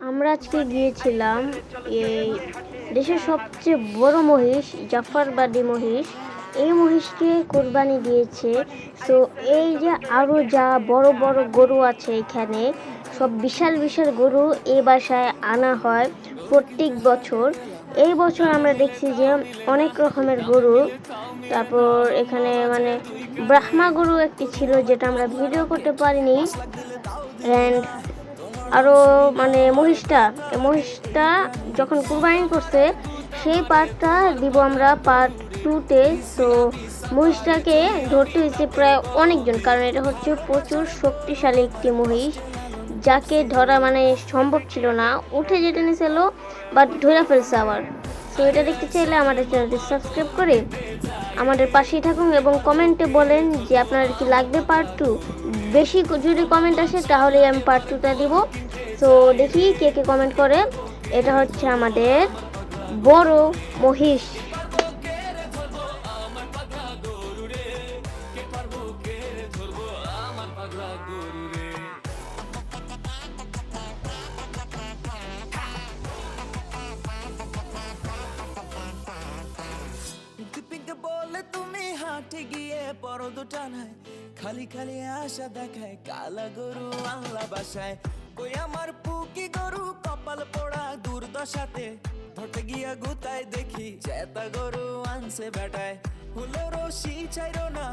আমরা আজকে গিয়েছিলাম এই দেশের সবচেয়ে বড় মহিষ জাফরবাদী মহিষ। এই মহিষকে কোরবানি দিয়েছে। তো এই যে আরও যা বড় বড় গরু আছে এখানে, সব বিশাল বিশাল গরু এই বাসায় আনা হয় প্রত্যেক বছর। এই বছর আমরা দেখছি যে অনেক রকমের গরু। তারপর এখানে মানে ব্রাহ্মা গরু একটি ছিল, যেটা আমরা ভিডিও করতে পারিনি। অ্যান্ড আরও মানে মহিষটা মহিষটা যখন কুরবানি করছে, সেই পার্টটা দিব আমরা পার্ট টুতে তো মহিষটাকে ধরতে হয়েছে প্রায় অনেকজন, কারণ এটা হচ্ছে প্রচুর শক্তিশালী একটি মহিষ, যাকে ধরা মানে সম্ভব ছিল না। উঠে যেটা নিয়েছিল বাট ধরে ফেলছে আবার। তো এটা দেখতে চাইলে আমাদের চ্যানেলটি সাবস্ক্রাইব করে আমাদের পাশেই থাকুন এবং কমেন্টে বলেন যে আপনার কি লাগবে পার্ট টু বেশি যদি কমেন্ট আসে তাহলে আমি পার্ট টুটা দিব। তো দেখি কে কে কমেন্ট করে। এটা হচ্ছে আমাদের বড় মহিষ। হাঁটে গিয়ে পরদ টানায় খালি খালি আশা দেখায়, কালা গরু আল্লাহ বাসায়। কই আমার পুকি গরু কপাল পোড়া দুর্দশাতে। ধরতে গিয়া গুতায় দেখি চেতা গরু আনছে বেটায় হুলো রশি চাইরো না।